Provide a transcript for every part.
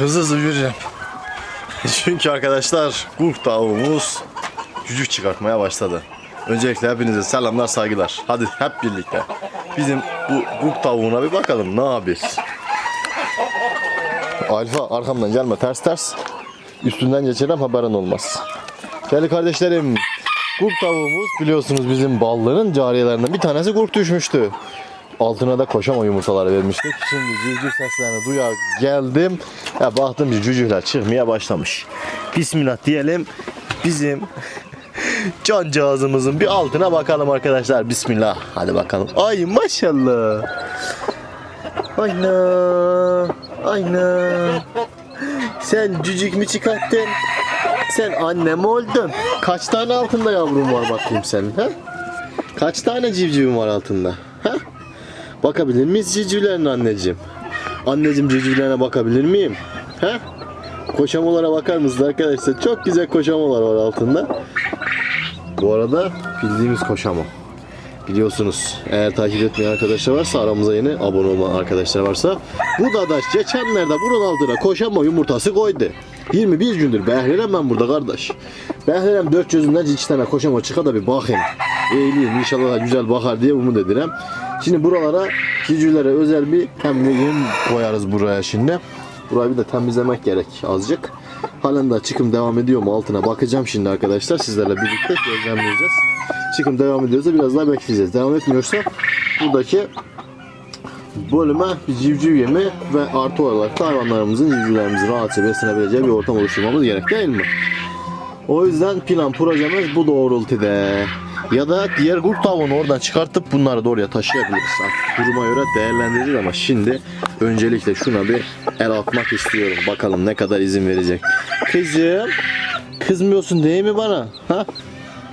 hızlı hızlı yürüyeceğim. Çünkü arkadaşlar kurt tavuğumuz cücük çıkartmaya başladı. Öncelikle hepinize selamlar saygılar. Hadi hep birlikte bizim bu kurt tavuğuna bir bakalım ne yapıyor. Alfa arkamdan gelme ters ters. Üstünden geçelim haberin olmaz. Değerli kardeşlerim kurt tavuğumuz biliyorsunuz bizim ballının cariyelerinden bir tanesi kurt düşmüştü. Altına da koşama yumurtaları vermiştik. Şimdi cücük seslerini duya geldim. Ya baktım ki cücükler çıkmaya başlamış. Bismillah diyelim. Bizim cancağızımızın bir altına bakalım arkadaşlar. Bismillah. Hadi bakalım. Ay maşallah. Ayna. Ayna. Sen cücük mü çıkarttın? Sen annem oldun. Kaç tane altında yavrum var bakayım senin ha? Kaç tane civcivin var altında? Bakabilir miyiz civcivlerine anneciğim? Anneciğim civcivlerine bakabilir miyim? Ha? Koşamalara bakar mısınız arkadaşlar? Çok güzel koşamalar var altında. Bu arada bildiğimiz koşama. Biliyorsunuz eğer takip etmeyen arkadaşlar varsa aramıza yeni abone olma arkadaşlar varsa bu dadaş geçenlerde bunun altına koşama yumurtası koydu. 21 gündür behlelem ben burada. Behlelem dört gözünden iki tane koşama çıka da bir bakayım. Eğileyim inşallah güzel bakar diye umut ederim. Şimdi buralara civcivlere özel bir hem koyarız buraya şimdi. Burayı bir de temizlemek gerek azıcık. Halen daha çıkım devam ediyor mu altına bakacağım şimdi arkadaşlar sizlerle birlikte gözlemleyeceğiz. Çıkım devam ediyorsa biraz daha bekleyeceğiz. Devam etmiyorsa buradaki bölüme civciv yemi ve artı olarak da hayvanlarımızın civcivlerimizin rahatça beslenebileceği bir ortam oluşturmamız gerek değil mi? O yüzden plan projemiz bu doğrultuda. Ya da diğer kurt tavuğunu oradan çıkartıp bunları da oraya taşıyabiliriz. Artık duruma göre değerlendireceğiz ama şimdi öncelikle şuna bir el atmak istiyorum. Bakalım ne kadar izin verecek. Kızım, kızmıyorsun değil mi bana? Ha?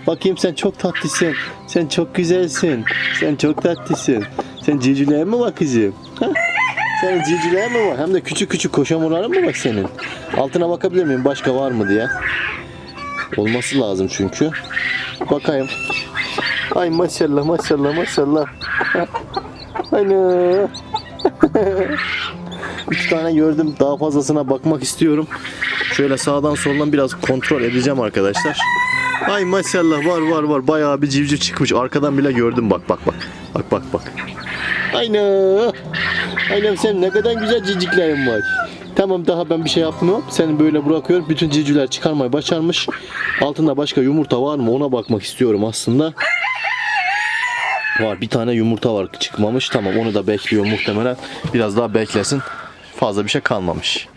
Bakayım sen çok tatlısın. Sen çok güzelsin. Sen çok tatlısın. Sen civcivlere mi var kızım? Ha? Senin mi var? Hem de küçük küçük koşamurların mı var senin? Altına bakabilir miyim başka var mı diye? Olması lazım çünkü. Bakayım. Ay maşallah maşallah maşallah. Ana. Üç tane gördüm. Daha fazlasına bakmak istiyorum. Şöyle sağdan soldan biraz kontrol edeceğim arkadaşlar. Ay maşallah var var var. Bayağı bir civciv çıkmış. Arkadan bile gördüm bak bak bak. Bak bak bak. Aynen. Aynen sen ne kadar güzel ciciklerin var. Tamam daha ben bir şey yapmıyorum. Seni böyle bırakıyorum. Bütün civcivler çıkarmayı başarmış. Altında başka yumurta var mı ona bakmak istiyorum aslında. Var bir tane yumurta var çıkmamış. Tamam onu da bekliyor muhtemelen. Biraz daha beklesin. Fazla bir şey kalmamış.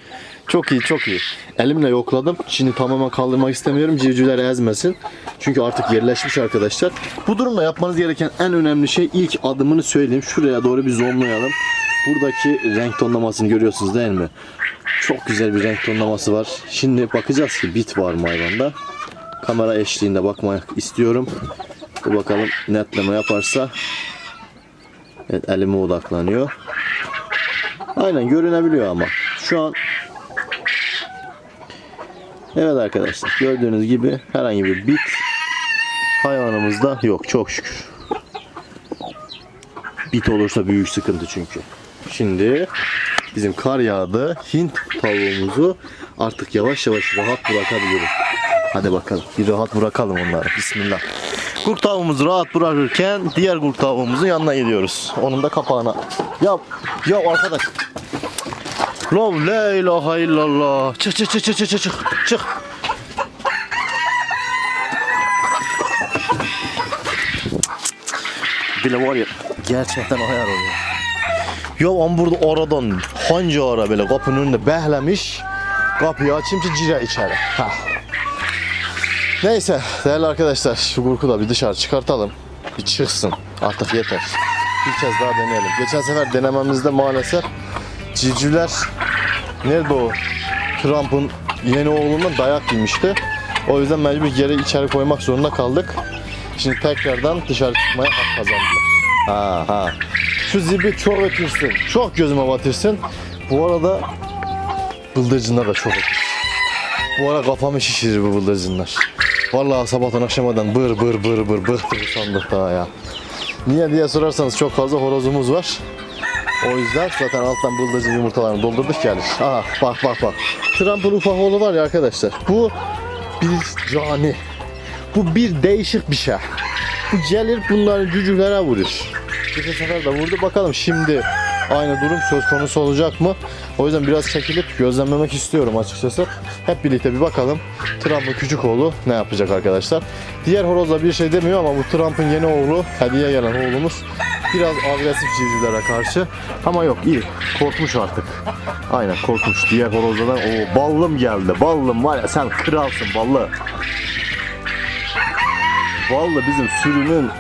Çok iyi çok iyi. Elimle yokladım. Şimdi tamamen kaldırmak istemiyorum. Civcivler ezmesin. Çünkü artık yerleşmiş arkadaşlar. Bu durumda yapmanız gereken en önemli şey ilk adımını söyleyeyim. Şuraya doğru bir zoomlayalım. Buradaki renk tonlamasını görüyorsunuz değil mi? Çok güzel bir renk tonlaması var. Şimdi bakacağız ki bit var mı hayvanda. Kamera eşliğinde bakmak istiyorum. Bir bakalım netleme yaparsa. Evet elime odaklanıyor. Aynen görünebiliyor ama. Şu an Evet arkadaşlar gördüğünüz gibi herhangi bir bit hayvanımızda yok çok şükür. Bit olursa büyük sıkıntı çünkü. Şimdi bizim kar yağdı Hint tavuğumuzu artık yavaş yavaş rahat bırakabiliriz. Hadi bakalım bir rahat bırakalım onları. Bismillah. Kurt tavuğumuzu rahat bırakırken diğer kurt tavuğumuzun yanına gidiyoruz. Onun da kapağına. Ya ya arkadaş. La la ilahe illallah. Çık çık çık çık çık çık çık. Bile var ya gerçekten ayar oluyor. Ya an burada oradan hangi ara böyle kapının önünde behlemiş. Kapıyı açayım ki cire içeri. Hah. Neyse değerli arkadaşlar şu kurku da bir dışarı çıkartalım. Bir çıksın artık yeter. Bir kez daha deneyelim. Geçen sefer denememizde maalesef civcivler nerede o Trump'ın yeni oğlundan dayak yemişti. O yüzden mecbur geri içeri koymak zorunda kaldık. Şimdi tekrardan dışarı çıkmaya hak kazandılar. Ha ha. Şu zibi çok ötürsün. Çok gözüme batırsın. Bu arada bıldırcınlar da çok ötür. Bu ara kafamı şişirir bu bıldırcınlar. Vallahi sabahtan akşamadan bır bır bır bır bıktık sandık daha ya. Niye diye sorarsanız çok fazla horozumuz var. O yüzden zaten alttan bıldırcın yumurtalarını doldurduk yani. Aha bak bak bak. Trump'ın ufak oğlu var ya arkadaşlar. Bu bir cani. Bu bir değişik bir şey. Bu gelir bunların cücüklere vurur. Geçen sefer de vurdu. Bakalım şimdi aynı durum söz konusu olacak mı? O yüzden biraz çekilip gözlemlemek istiyorum açıkçası. Hep birlikte bir bakalım. Trump'ın küçük oğlu ne yapacak arkadaşlar? Diğer horozla bir şey demiyor ama bu Trump'ın yeni oğlu, hediye gelen oğlumuz biraz agresif civcivlere karşı. Ama yok iyi. Korkmuş artık. Aynen korkmuş. Diğer horozlardan o ballım geldi. Ballım var ya sen kralsın ballı. Vallahi bizim sürünün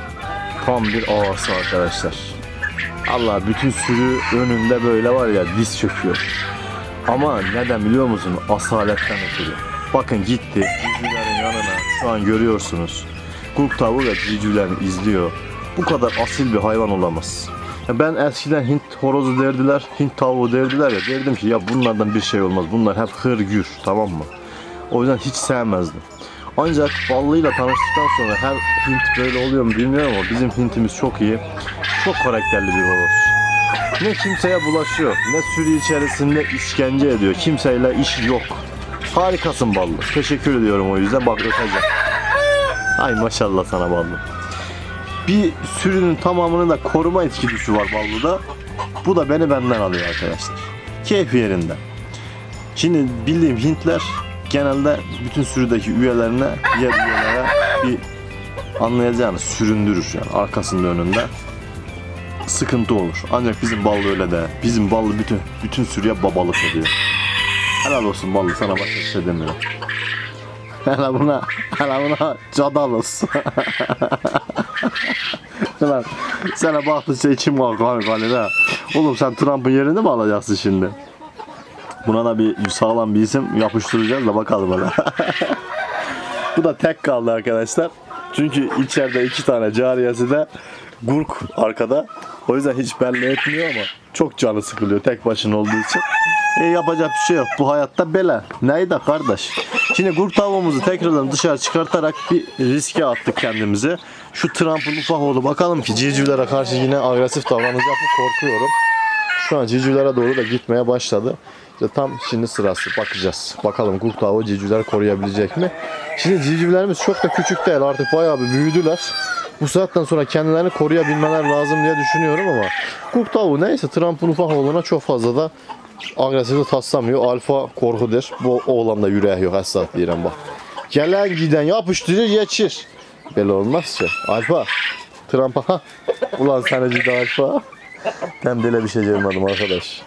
tam bir ağası arkadaşlar. Allah bütün sürü önünde böyle var ya diz çöküyor. Ama neden biliyor musun? Asaletten ötürü. Bakın gitti. Civcivlerin yanına şu an görüyorsunuz. Kurt tavuğu ve civcivlerini izliyor. Bu kadar asil bir hayvan olamaz. Ben eskiden Hint horozu derdiler, Hint tavuğu derdiler ya derdim ki ya bunlardan bir şey olmaz. Bunlar hep hırgür tamam mı? O yüzden hiç sevmezdim. Ancak ballıyla tanıştıktan sonra her Hint böyle oluyor mu bilmiyorum ama bizim Hintimiz çok iyi. Çok karakterli bir horoz. Ne kimseye bulaşıyor, ne sürü içerisinde işkence ediyor. Kimseyle iş yok. Harikasın ballı. Teşekkür ediyorum o yüzden. Bak öpeceğim. Ay maşallah sana ballı. Bir sürünün tamamını da koruma içgüdüsü var ballıda. Bu da beni benden alıyor arkadaşlar. Keyfi yerinde. Şimdi bildiğim Hintler genelde bütün sürüdeki üyelerine, diğer üyelere bir anlayacağınız süründürür yani arkasında önünde sıkıntı olur. Ancak bizim ballı öyle de. Bizim ballı bütün bütün sürüye babalık ediyor. Helal olsun ballı sana başka bir şey demiyorum. Hele buna, hele buna cadalız. Lan sana baktıkça içim kalkıyor galera. Oğlum sen Trump'ın yerini mi alacaksın şimdi? Buna da bir sağlam bir isim yapıştıracağız da bakalım hele. Bu da tek kaldı arkadaşlar. Çünkü içeride iki tane cariyesi de Gurk arkada. O yüzden hiç belli etmiyor ama çok canı sıkılıyor tek başına olduğu için. E yapacak bir şey yok. Bu hayatta bela. Neydi kardeş? Şimdi Gurk tavuğumuzu tekrardan dışarı çıkartarak bir riske attık kendimizi. Şu Trump'ın ufak oğlu bakalım ki civcivlere karşı yine agresif davranacak mı korkuyorum. Şu an civcivlere doğru da gitmeye başladı. İşte tam şimdi sırası bakacağız. Bakalım kurt tavuğu civcivler koruyabilecek mi? Şimdi civcivlerimiz çok da küçük değil artık bayağı bir büyüdüler. Bu saatten sonra kendilerini koruyabilmeler lazım diye düşünüyorum ama kurt tavuğu neyse Trump'ın ufak oğluna çok fazla da agresiflik taslamıyor. Alfa korkudur. Bu oğlanda yüreği yok esas diyelim bak. Gelen giden yapıştırır geçir. Böyle olmaz ki. Alfa. Trump'a ha. Ulan sen de alfa. Ben böyle bir şey görmedim arkadaş.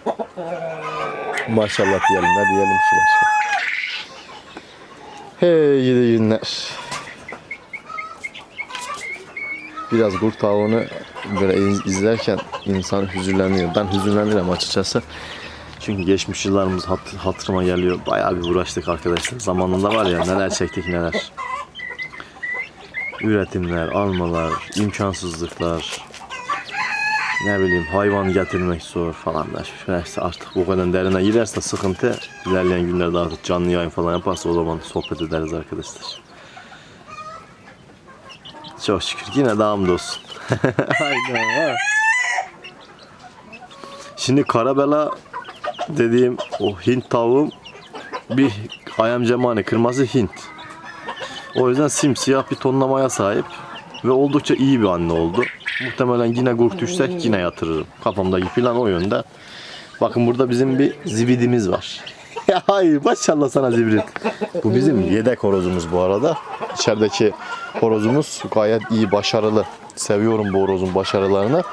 Maşallah diyelim ne diyelim ki başka. Hey gidi günler. Biraz kurt tavuğunu böyle iz- izlerken insan hüzünleniyor. Ben hüzünlenirim açıkçası. Çünkü geçmiş yıllarımız hat- hatırıma geliyor. Bayağı bir uğraştık arkadaşlar. Zamanında var ya neler çektik neler. Üretimler, almalar, imkansızlıklar, ne bileyim hayvan getirmek zor falan da neyse artık bu kadar derine girerse sıkıntı ilerleyen günlerde artık canlı yayın falan yaparsa o zaman sohbet ederiz arkadaşlar. Çok şükür yine de hamdolsun. Aynen ha. Şimdi karabela dediğim o Hint tavuğum bir ayam cemani kırmızı Hint. O yüzden simsiyah bir tonlamaya sahip ve oldukça iyi bir anne oldu. Muhtemelen yine gurk düşsek yine yatırırım. Kafamdaki plan o yönde. Bakın burada bizim bir zibidimiz var. Hayır maşallah sana zibrit. Bu bizim yedek horozumuz bu arada. İçerideki horozumuz gayet iyi, başarılı. Seviyorum bu horozun başarılarını.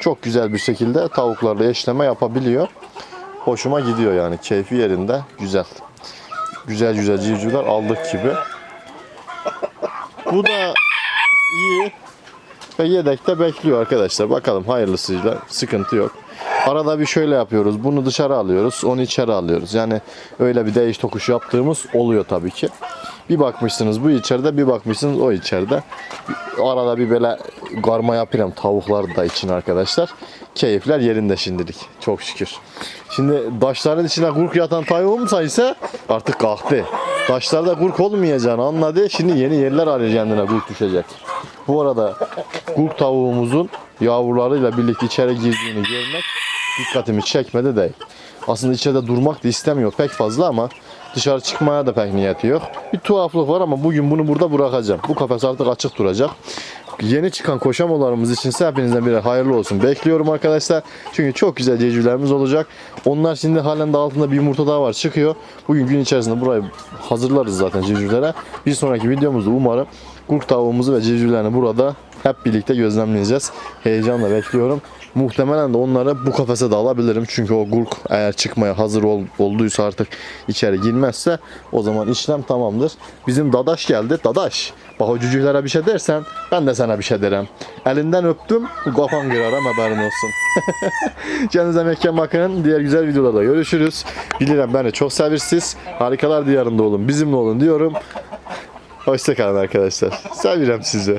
Çok güzel bir şekilde tavuklarla eşleme yapabiliyor. Hoşuma gidiyor yani. Keyfi yerinde. Güzel. Güzel güzel civcivler aldık gibi. Bu da iyi ve yedekte bekliyor arkadaşlar. Bakalım hayırlısıyla sıkıntı yok. Arada bir şöyle yapıyoruz. Bunu dışarı alıyoruz. Onu içeri alıyoruz. Yani öyle bir değiş tokuş yaptığımız oluyor tabii ki. Bir bakmışsınız bu içeride bir bakmışsınız o içeride. Arada bir böyle garma yapıyorum tavuklar da için arkadaşlar. Keyifler yerinde şimdilik. Çok şükür. Şimdi taşların içine kurk yatan tavuğumsa ise artık kalktı. Taşlarda kurk olmayacağını anladı. Şimdi yeni yerler arıyor kendine kurk düşecek. Bu arada kurk tavuğumuzun yavrularıyla birlikte içeri girdiğini görmek dikkatimi çekmedi değil. Aslında içeride durmak da istemiyor pek fazla ama dışarı çıkmaya da pek niyeti yok. Bir tuhaflık var ama bugün bunu burada bırakacağım. Bu kafes artık açık duracak. Yeni çıkan koşamolarımız için hepinizden birer hayırlı olsun. Bekliyorum arkadaşlar. Çünkü çok güzel civcivlerimiz olacak. Onlar şimdi halen de altında bir yumurta daha var çıkıyor. Bugün gün içerisinde burayı hazırlarız zaten civcivlere. Bir sonraki videomuzda umarım kurt tavuğumuzu ve civcivlerini burada hep birlikte gözlemleyeceğiz. Heyecanla bekliyorum. Muhtemelen de onları bu kafese de alabilirim. Çünkü o gurk eğer çıkmaya hazır ol- olduysa artık içeri girmezse o zaman işlem tamamdır. Bizim Dadaş geldi. Dadaş bak bir şey dersen ben de sana bir şey derim. Elinden öptüm kafam kırarım haberin olsun. Kendinize mekkan bakın. Diğer güzel videolarda görüşürüz. Bilirim beni çok sevirsiniz. Harikalar diyarında olun. Bizimle olun diyorum. Hoşçakalın arkadaşlar. Seviyorum sizi.